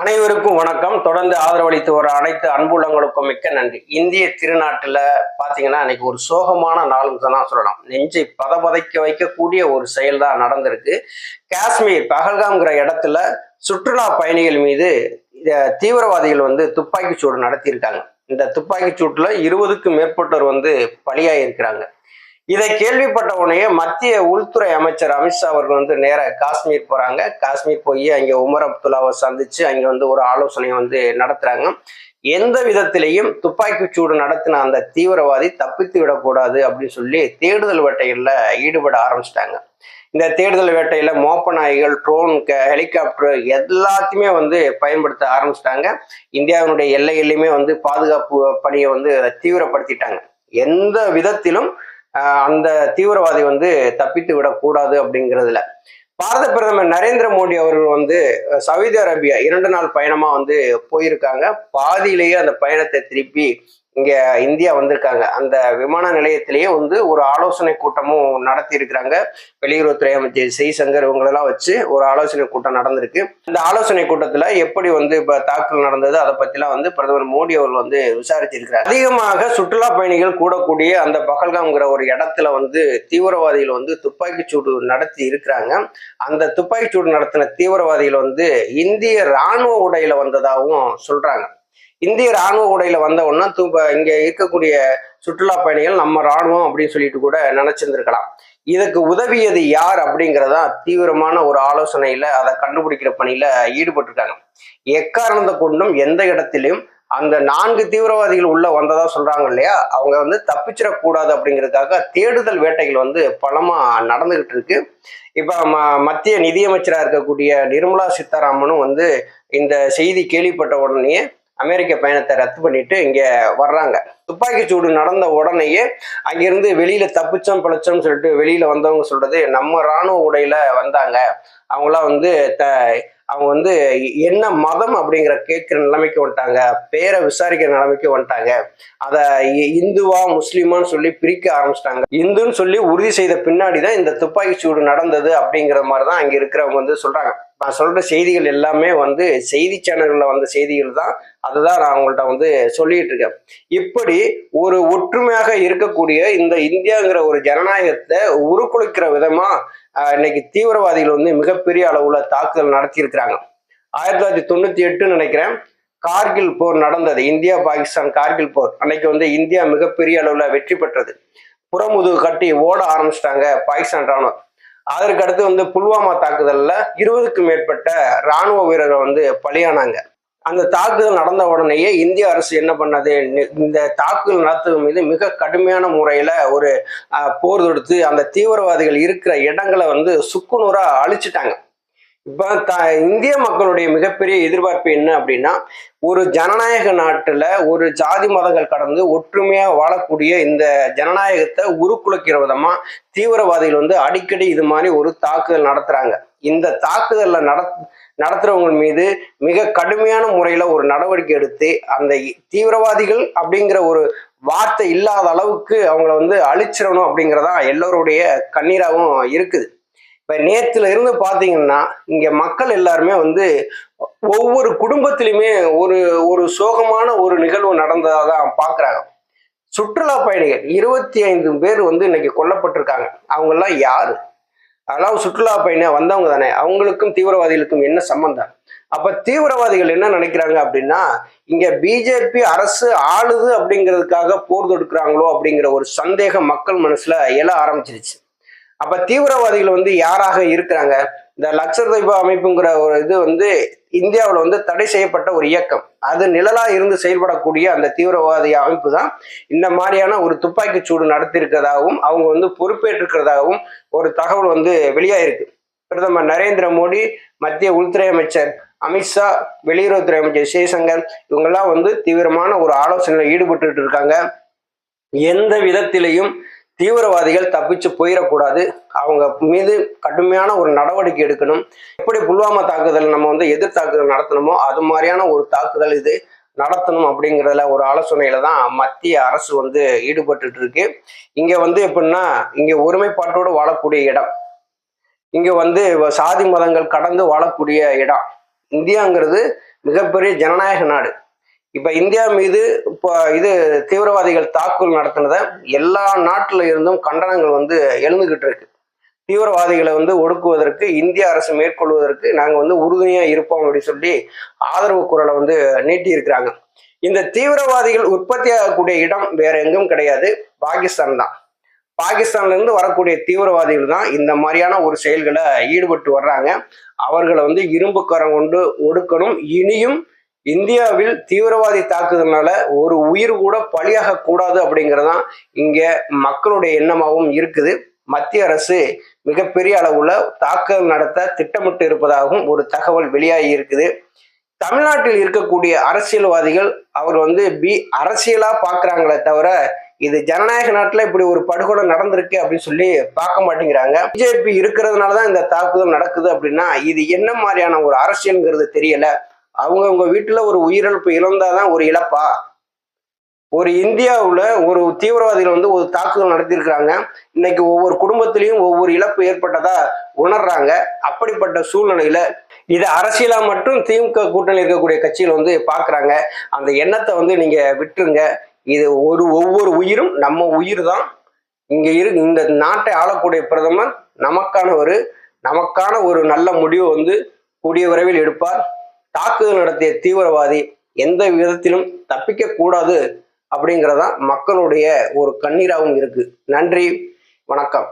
அனைவருக்கும் வணக்கம். தொடர்ந்து ஆதரவளித்து வர அனைத்து அன்புள்ளங்களுக்கும் மிக்க நன்றி. இந்திய திருநாட்டில் பார்த்தீங்கன்னா இன்னைக்கு ஒரு சோகமான நாளும் தான் சொல்லலாம். நெஞ்சை பதபதைக்க வைக்கக்கூடிய ஒரு செயல் தான் நடந்திருக்கு. காஷ்மீர் பகல்காம்ங்கிற இடத்துல சுற்றுலா பயணிகள் மீது தீவிரவாதிகள் வந்து துப்பாக்கி சூடு நடத்தியிருக்காங்க. இந்த துப்பாக்கி சூட்டில் இருபதுக்கும் மேற்பட்டோர் வந்து பலியாயிருக்கிறாங்க. இதை கேள்விப்பட்ட உடனே மத்திய உள்துறை அமைச்சர் அமித்ஷா அவர்கள் வந்து நேராக காஷ்மீர் போறாங்க. காஷ்மீர் போய் அங்கே உமர் அப்துல்லாவை சந்திச்சு அங்கே வந்து ஒரு ஆலோசனை வந்து நடத்துறாங்க. எந்த விதத்திலையும் துப்பாக்கி சூடு நடத்தின அந்த தீவிரவாதி தப்பித்து விடக்கூடாது அப்படின்னு சொல்லி தேடுதல் வேட்டைகளில் ஈடுபட ஆரம்பிச்சிட்டாங்க. இந்த தேடுதல் வேட்டையில மோப்ப நாய்கள் ட்ரோன் ஹெலிகாப்டர் எல்லாத்தையுமே வந்து பயன்படுத்த ஆரம்பிச்சிட்டாங்க. இந்தியாவினுடைய எல்லையிலுமே வந்து பாதுகாப்பு பணியை வந்து தீவிரப்படுத்திட்டாங்க. எந்த விதத்திலும் அந்த தீவிரவாதி வந்து தப்பித்து விடக்கூடாது அப்படிங்கிறதுல. பாரத பிரதமர் நரேந்திர மோடி அவர்கள் வந்து சவுதி அரேபியா இரண்டு நாள் பயணமா வந்து போயிருக்காங்க. பாதியிலேயே அந்த பயணத்தை திருப்பி இங்கே இந்தியா வந்திருக்காங்க. அந்த விமான நிலையத்திலேயே வந்து ஒரு ஆலோசனை கூட்டமும் நடத்தி இருக்கிறாங்க வெளியுறவுத்துறை அமைச்சர் செய்சங்கர் இவங்களெல்லாம் வச்சு ஒரு ஆலோசனை கூட்டம் நடந்திருக்கு. இந்த ஆலோசனை கூட்டத்தில் எப்படி வந்து இப்போ தாக்குதல் நடந்தது அதை பற்றிலாம் வந்து பிரதமர் மோடி அவர்கள் வந்து விசாரிச்சிருக்கிறார். அதிகமாக சுற்றுலா பயணிகள் கூடக்கூடிய அந்த பகல்காம்ங்கிற ஒரு இடத்துல வந்து தீவிரவாதிகள் வந்து துப்பாக்கி சூடு நடத்தி இருக்கிறாங்க. அந்த துப்பாக்கி சூடு நடத்தின தீவிரவாதிகள் வந்து இந்திய ராணுவ உடையில வந்ததாகவும் சொல்றாங்க. இந்திய ராணுவ உடையில வந்த உடனே தூப இங்க இருக்கக்கூடிய சுற்றுலா பயணிகள் நம்ம ராணுவம் அப்படின்னு சொல்லிட்டு கூட நினைச்சிருந்திருக்கலாம். இதுக்கு உதவியது யார் அப்படிங்கிறதா தீவிரமான ஒரு ஆலோசனையில அதை கண்டுபிடிக்கிற பணியில ஈடுபட்டிருக்காங்க. எக்காரணத்தை கொண்டும் எந்த இடத்திலும் அந்த நான்கு தீவிரவாதிகள் உள்ள வந்ததா சொல்றாங்க இல்லையா? அவங்க வந்து தப்பிச்சிடக்கூடாது அப்படிங்கிறதுக்காக தேடுதல் வேட்டைகள் வந்து பலமா நடந்துகிட்டு இருக்கு. இப்ப ம மத்திய நிதியமைச்சராக இருக்கக்கூடிய நிர்மலா சீதாராமனும் வந்து இந்த செய்தி கேள்விப்பட்ட உடனே அமெரிக்க பயணத்தை ரத்து பண்ணிட்டு இங்க வர்றாங்க. துப்பாக்கி சூடு நடந்த உடனேயே அங்கிருந்து வெளியில தப்பிச்சோம் பிழைச்சோம்னு சொல்லிட்டு வெளியில வந்தவங்க சொல்றது நம்ம ராணுவ உடையில வந்தாங்க. அவங்களாம் வந்து த அவங்க வந்து என்ன மதம் அப்படிங்கிற கேட்கிற நிலைமைக்கு வந்துட்டாங்க பேரை விசாரிக்கிற நிலைமைக்கு வந்துட்டாங்க. அதை இ- இந்துவா முஸ்லீமான்னு சொல்லி பிரிக்க ஆரம்பிச்சிட்டாங்க. இந்துன்னு சொல்லி உறுதி செய்த பின்னாடி தான் இந்த துப்பாக்கி சூடு நடந்தது அப்படிங்கிற மாதிரி தான் அங்கே இருக்கிறவங்க வந்து சொல்கிறாங்க நான் சொல்கிற செய்திகள் எல்லாமே வந்து செய்தி சேனல்களில் வந்த செய்திகள் தான். அதுதான் நான் அவங்கள்ட்ட வந்து சொல்லிட்டு இருக்கேன். இப்படி ஒரு ஒற்றுமையாக இருக்கக்கூடிய இந்த இந்தியாங்கிற ஒரு ஜனநாயகத்தை உருக்குலைக்கிற விதமாக இன்னைக்கு தீவிரவாதிகள் வந்து மிகப்பெரிய அளவில் தாக்குதல் நடத்தியிருக்கிறாங்க. ஆயிரத்தி தொள்ளாயிரத்தி தொண்ணூற்றி எட்டுன்னு நினைக்கிறேன். கார்கில் போர் நடந்தது. இந்தியா பாகிஸ்தான் கார்கில் போர். அன்னைக்கு வந்து இந்தியா மிகப்பெரிய அளவில் வெற்றி பெற்றது. புறமுதுகு கட்டி ஓட ஆரம்பிச்சிட்டாங்க பாகிஸ்தான் ராணுவம். அதற்கு அடுத்து வந்து புல்வாமா தாக்குதல்ல இருபதுக்கும் மேற்பட்ட ராணுவ வீரர்கள் வந்து பலியானாங்க. அந்த தாக்குதல் நடந்த உடனேயே இந்திய அரசு என்ன பண்ணது? இந்த தாக்குதல் நடத்துவது மீது மிக கடுமையான முறையில் ஒரு போர் தொடுத்து அந்த தீவிரவாதிகள் இருக்கிற இடங்களை வந்து சுக்குநூறாக அழிச்சிட்டாங்க. இப்போ த இந்திய மக்களுடைய மிகப்பெரிய எதிர்பார்ப்பு என்ன அப்படின்னா ஒரு ஜனநாயக நாட்டில் ஒரு ஜாதி மதங்கள் கடந்து ஒற்றுமையாக வாழக்கூடிய இந்த ஜனநாயகத்தை உருக்குலைக்கிற விதமாக தீவிரவாதிகள் வந்து அடிக்கடி இது மாதிரி ஒரு தாக்குதல் நடத்துகிறாங்க இந்த தாக்குதலில் நட நடத்துறவங்க மீது மிக கடுமையான முறையில் ஒரு நடவடிக்கை எடுத்து அந்த தீவிரவாதிகள் அப்படிங்கிற ஒரு வார்த்தை இல்லாத அளவுக்கு அவங்கள வந்து அழிச்சிடணும் அப்படிங்கிறதா எல்லோருடைய கண்ணீராகவும் இருக்குது. இப்போ நேற்றுல இருந்து பார்த்தீங்கன்னா இங்க மக்கள் எல்லாருமே வந்து ஒவ்வொரு குடும்பத்திலையுமே ஒரு ஒரு சோகமான ஒரு நிகழ்வு நடந்ததா தான் பாக்குறாங்க. சுற்றுலா பயணிகள் இருபத்தி ஐந்து பேர் வந்து இன்னைக்கு கொல்லப்பட்டிருக்காங்க. அவங்கெல்லாம் யார்? யாரு அதெல்லாம் சுற்றுலா பயணியாக வந்தவங்க தானே. அவங்களுக்கும் தீவிரவாதிகளுக்கும் என்ன சம்பந்தம்? அப்ப தீவிரவாதிகள் என்ன நினைக்கிறாங்க அப்படின்னா இங்க பிஜேபி அரசு ஆளுது அப்படிங்கிறதுக்காக போர் தொடுக்கிறாங்களோ அப்படிங்கிற ஒரு சந்தேகம் மக்கள் மனசுல எழ ஆரம்பிச்சிருச்சு. அப்ப தீவிரவாதிகள் வந்து யாராக இருக்கிறாங்க? இந்த லட்சதீப அமைப்புங்கிற ஒரு இது வந்து இந்தியாவில் வந்து தடை செய்யப்பட்ட ஒரு இயக்கம். அது நிழலா இருந்து செயல்படக்கூடிய அந்த தீவிரவாதி அமைப்பு தான் இந்த மாதிரியான ஒரு துப்பாக்கி சூடு நடத்தியிருக்கிறதாகவும் அவங்க வந்து பொறுப்பேற்றிருக்கிறதாகவும் ஒரு தகவல் வந்து வெளியாயிருக்கு. பிரதமர் நரேந்திர மோடி மத்திய உள்துறை அமைச்சர் அமித்ஷா வெளியுறவுத்துறை அமைச்சர் ஜெய்சங்கர் இவங்கெல்லாம் வந்து தீவிரமான ஒரு ஆலோசனையில் ஈடுபட்டு இருக்காங்க. எந்த விதத்திலையும் தீவிரவாதிகள் தப்பிச்சு போயிடக்கூடாது. அவங்க மீது கடுமையான ஒரு நடவடிக்கை எடுக்கணும். எப்படி புல்வாமா தாக்குதல் நம்ம வந்து எதிர் தாக்குதல் நடத்தணுமோ அது மாதிரியான ஒரு தாக்குதல் இது நடத்தணும் அப்படிங்கிறதுல ஒரு ஆலோசனையில தான் மத்திய அரசு வந்து ஈடுபட்டு இருக்கு இங்க வந்து எப்படின்னா இங்க ஒருமைப்பாட்டோடு வாழக்கூடிய இடம். இங்க வந்து சாதி மதங்கள் கடந்து வாழக்கூடிய இடம். இந்தியாங்கிறது மிகப்பெரிய ஜனநாயக நாடு. இப்ப இந்தியா மீது இப்போ இது தீவிரவாதிகள் தாக்குதல் நடத்தினத எல்லா நாட்டில இருந்தும் கண்டனங்கள் வந்து எழுந்துகிட்டு இருக்கு. தீவிரவாதிகளை வந்து ஒடுக்குவதற்கு இந்திய அரசு மேற்கொள்வதற்கு நாங்கள் வந்து உறுதுணையா இருப்போம் அப்படின்னு சொல்லி ஆதரவு குரலை வந்து நீட்டி இருக்கிறாங்க. இந்த தீவிரவாதிகள் உற்பத்தி ஆகக்கூடிய இடம் வேற எங்கும் கிடையாது. பாகிஸ்தான் தான். பாகிஸ்தான்ல இருந்து வரக்கூடிய தீவிரவாதிகள் தான் இந்த மாதிரியான ஒரு செயல்களை ஈடுபட்டு வர்றாங்க. அவர்களை வந்து இரும்பு கரம் கொண்டு ஒடுக்கணும். இனியும் இந்தியாவில் தீவிரவாதி தாக்குதல்னால ஒரு உயிர் கூட பலியாக கூடாது அப்படிங்கிறதான் இங்க மக்களுடைய எண்ணமாகவும் இருக்குது. மத்திய அரசு மிகப்பெரிய அளவுல தாக்குதல் நடத்த திட்டமிட்டு இருப்பதாகவும் ஒரு தகவல் வெளியாகி இருக்குது. தமிழ்நாட்டில் இருக்கக்கூடிய அரசியல்வாதிகள் அவர் வந்து பி அரசியலா பாக்குறாங்களே தவிர இது ஜனநாயக நாட்டுல இப்படி ஒரு படுகொலை நடந்திருக்கு அப்படின்னு சொல்லி பார்க்க மாட்டேங்கிறாங்க. பிஜேபி இருக்கிறதுனாலதான் இந்த தாக்குதல் நடக்குது அப்படின்னா இது என்ன மாதிரியான ஒரு அரசியல்ங்கிறது தெரியல. அவங்கவுங்க வீட்டுல ஒரு உயிரிழப்பு இழந்தாதான் ஒரு இழப்பா? ஒரு இந்தியாவுல ஒரு தீவிரவாதிகள் வந்து ஒரு தாக்குதல் நடத்தியிருக்கிறாங்க. இன்னைக்கு ஒவ்வொரு குடும்பத்திலையும் ஒவ்வொரு இழப்பு ஏற்பட்டதா உணர்றாங்க. அப்படிப்பட்ட சூழ்நிலையில இது அரசியலா மட்டும் திமுக கூட்டணி இருக்கக்கூடிய கட்சிகள் வந்து பாக்குறாங்க அந்த எண்ணத்தை வந்து நீங்க விட்டுருங்க. இது ஒரு ஒவ்வொரு உயிரும் நம்ம உயிர் தான் இங்க இரு இந்த நாட்டை ஆளக்கூடிய பிரதமர் நமக்கான ஒரு நமக்கான ஒரு நல்ல முடிவு வந்து கூடிய விரைவில் எடுப்பார். தாக்குதல் நடத்திய தீவிரவாதி எந்த விதத்திலும் தப்பிக்க கூடாது அப்படிங்கிறதான் மக்களுடைய ஒரு கண்ணீராகவும் இருக்கு. நன்றி வணக்கம்.